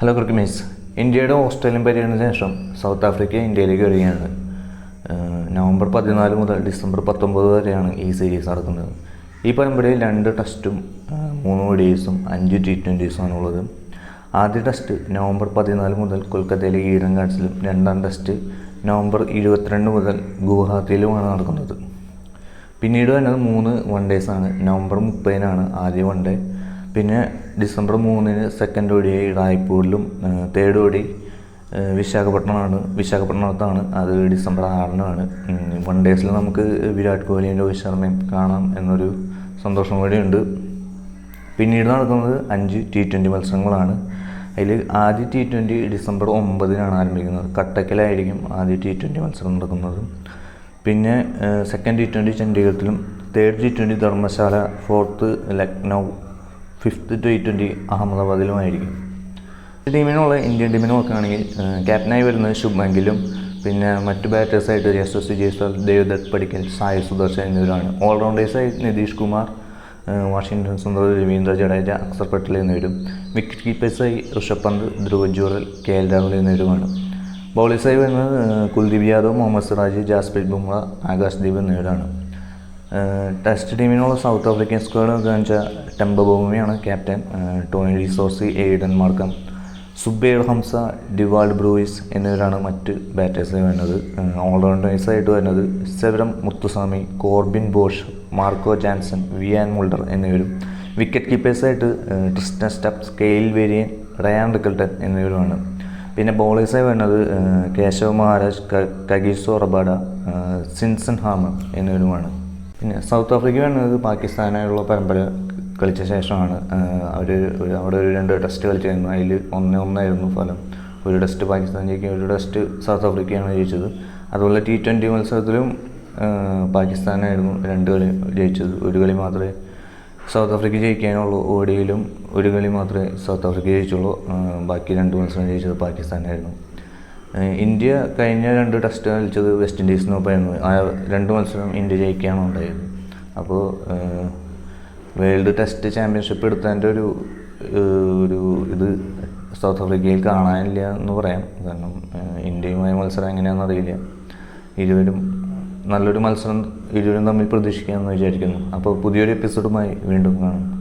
Hello cricket means ഇന്ത്യയുടെ Australian പര്യടനത്തിന് ശേഷം സൗത്ത് ആഫ്രിക്ക ഇന്ത്യയിലേക്ക് വരികയാണ്. നവംബർ പതിനാല് മുതൽ ഡിസംബർ പത്തൊമ്പത് വരെയാണ് ഈ സീരീസ് നടക്കുന്നത്. ഈ പരമ്പരയിൽ രണ്ട് ടെസ്റ്റും മൂന്ന് ഒഡീസും അഞ്ച് ടി ട്വന്റീസുമാണ് ഉള്ളത്. ആദ്യ ടെസ്റ്റ് നവംബർ പതിനാല് മുതൽ കൊൽക്കത്തയിലെ ഈഡൻ ഗാർഡ്സിലും രണ്ടാം ടെസ്റ്റ് നവംബർ ഇരുപത്തിരണ്ട് മുതൽ ഗുവാഹത്തിയിലുമാണ് നടക്കുന്നത്. പിന്നീട് വരുന്നത് മൂന്ന് വൺ ഡേയ്സാണ് നവംബർ മുപ്പതിനാണ് ആദ്യ വൺ ഡേ. പിന്നെ ഡിസംബർ മൂന്നിന് സെക്കൻഡ് ഓടി റായ്പൂരിലും തേർഡ് ഓടി വിശാഖപട്ടണമാണ് വിശാഖപട്ടണത്താണ്. അത് ഡിസംബർ ആറിനാണ്. വൺ ഡേയ്സിൽ നമുക്ക് വിരാട് കോഹ്ലിയും രോഹിത് ശർമ്മയും കാണാം എന്നൊരു സന്തോഷം കൂടിയുണ്ട് പിന്നീട് നടക്കുന്നത് അഞ്ച് ടി ട്വന്റി മത്സരങ്ങളാണ്. അതിൽ ആദ്യ ടി ട്വന്റി ഡിസംബർ ഒമ്പതിനാണ് ആരംഭിക്കുന്നത്. കട്ടക്കിലായിരിക്കും ആദ്യ ടി ട്വന്റി മത്സരം നടക്കുന്നത്. പിന്നെ second T twenty ചണ്ഡീഗഡിലും third T twenty Dharamshala fourth Lucknow fifth T twenty അഹമ്മദാബാദിലുമായിരിക്കും. ടീമിനുള്ള ഇന്ത്യൻ ടീമിനെ നോക്കുകയാണെങ്കിൽ ക്യാപ്റ്റനായി വരുന്നത് ശുഭ്മാൻ പിന്നെ മറ്റു ബാറ്റേഴ്സായിട്ട് യശസ്വി ജയ്സ്വാൾ ദേവ്ദത്ത് പടിക്കൽ സായി സുദർശൻ എന്നിവരാണ്. ഓൾറൗണ്ടേഴ്സായി നിതീഷ് കുമാർ വാഷിങ്ടൺ സുന്ദർ രവീന്ദ്ര ജഡേജ അക്സർ പട്ടേൽ എന്നിവരും. വിക്കറ്റ് കീപ്പേഴ്സായി ഋഷഭ് പന്ത് ധ്രുവ ജുറൽ കെ എൽ രാഹുൽ എന്നിവരുമാണ്. ബൗളേഴ്സായി വരുന്നത് കുൽദീപ് യാദവ് മുഹമ്മദ് സിറാജ് ജാസ്പ്രീത് ബുംറ ആകാശ് എന്നിവരാണ്. ഏഹ് ടെസ്റ്റ് ടീമിനുള്ള സൗത്ത് ആഫ്രിക്കൻ സ്ക്വാഡ് എന്ന് വെച്ചാൽ ടെമ്പബോമിയാണ് captain Tony റിസോസി Aiden Markram Zubayr Hamza Dewald Brevis എന്നിവരാണ് മറ്റ് ബാറ്റേഴ്സായി വരുന്നത്. ഓൾറൗണ്ടേഴ്സായിട്ട് വരുന്നത് സെവരം Muthusamy Corbin Bosch Marco Jansen Wiaan Mulder എന്നിവരും. Wicket കീപ്പേഴ്സായിട്ട് Tristan Stubbs Kyle Verreynne Ryan Rickelton എന്നിവരുമാണ്. പിന്നെ ബോളേഴ്സായി വരുന്നത് Keshav Maharaj Kagiso Rabada Simon Harmer എന്നിവരുമാണ്. പിന്നെ സൗത്ത് ആഫ്രിക്ക വേണത് പാകിസ്ഥാനായുള്ള പരമ്പര കളിച്ച ശേഷമാണ്. അവർ അവിടെ ഒരു രണ്ട് ടെസ്റ്റ് കളിച്ചായിരുന്നു അതിൽ ഒന്ന് ഒന്നായിരുന്നു ഫലം. ഒരു ടെസ്റ്റ് പാകിസ്ഥാൻ ജയിക്കും ഒരു ടെസ്റ്റ് സൗത്ത് ആഫ്രിക്കയാണ് ജയിച്ചത്. അതുപോലെ ടി ട്വന്റി മത്സരത്തിലും പാകിസ്ഥാനായിരുന്നു രണ്ട് കളി ജയിച്ചത്. ഒരു കളി മാത്രമേ സൗത്ത് ആഫ്രിക്ക ജയിക്കാനുള്ളൂ. ഓടിയിലും ഒരു കളി മാത്രമേ സൗത്ത് ആഫ്രിക്ക ജയിച്ചുള്ളൂ. ബാക്കി രണ്ട് മത്സരം ജയിച്ചത് പാകിസ്ഥാനായിരുന്നു. ഇന്ത്യ കഴിഞ്ഞ രണ്ട് ടെസ്റ്റ് കളിച്ചത് വെസ്റ്റ് ഇൻഡീസിനൊപ്പമായിരുന്നു ആ രണ്ട് മത്സരം ഇന്ത്യ ജയിക്കുകയാണ് ഉണ്ടായത്. അപ്പോൾ വേൾഡ് ടെസ്റ്റ് ചാമ്പ്യൻഷിപ്പ് എടുത്തതിന്റെ ഒരു ഒരു ഇത് സൗത്ത് ആഫ്രിക്കയിൽ കാണാനില്ല എന്ന് പറയാം. കാരണം ഇന്ത്യയുമായി മത്സരം എങ്ങനെയാണെന്ന് അറിയില്ല. ഇരുവരും നല്ലൊരു മത്സരം ഇരുവരും തമ്മിൽ പ്രതീക്ഷിക്കാമെന്ന് വിചാരിക്കുന്നു. അപ്പോൾ പുതിയൊരു എപ്പിസോഡുമായി വീണ്ടും കാണാം.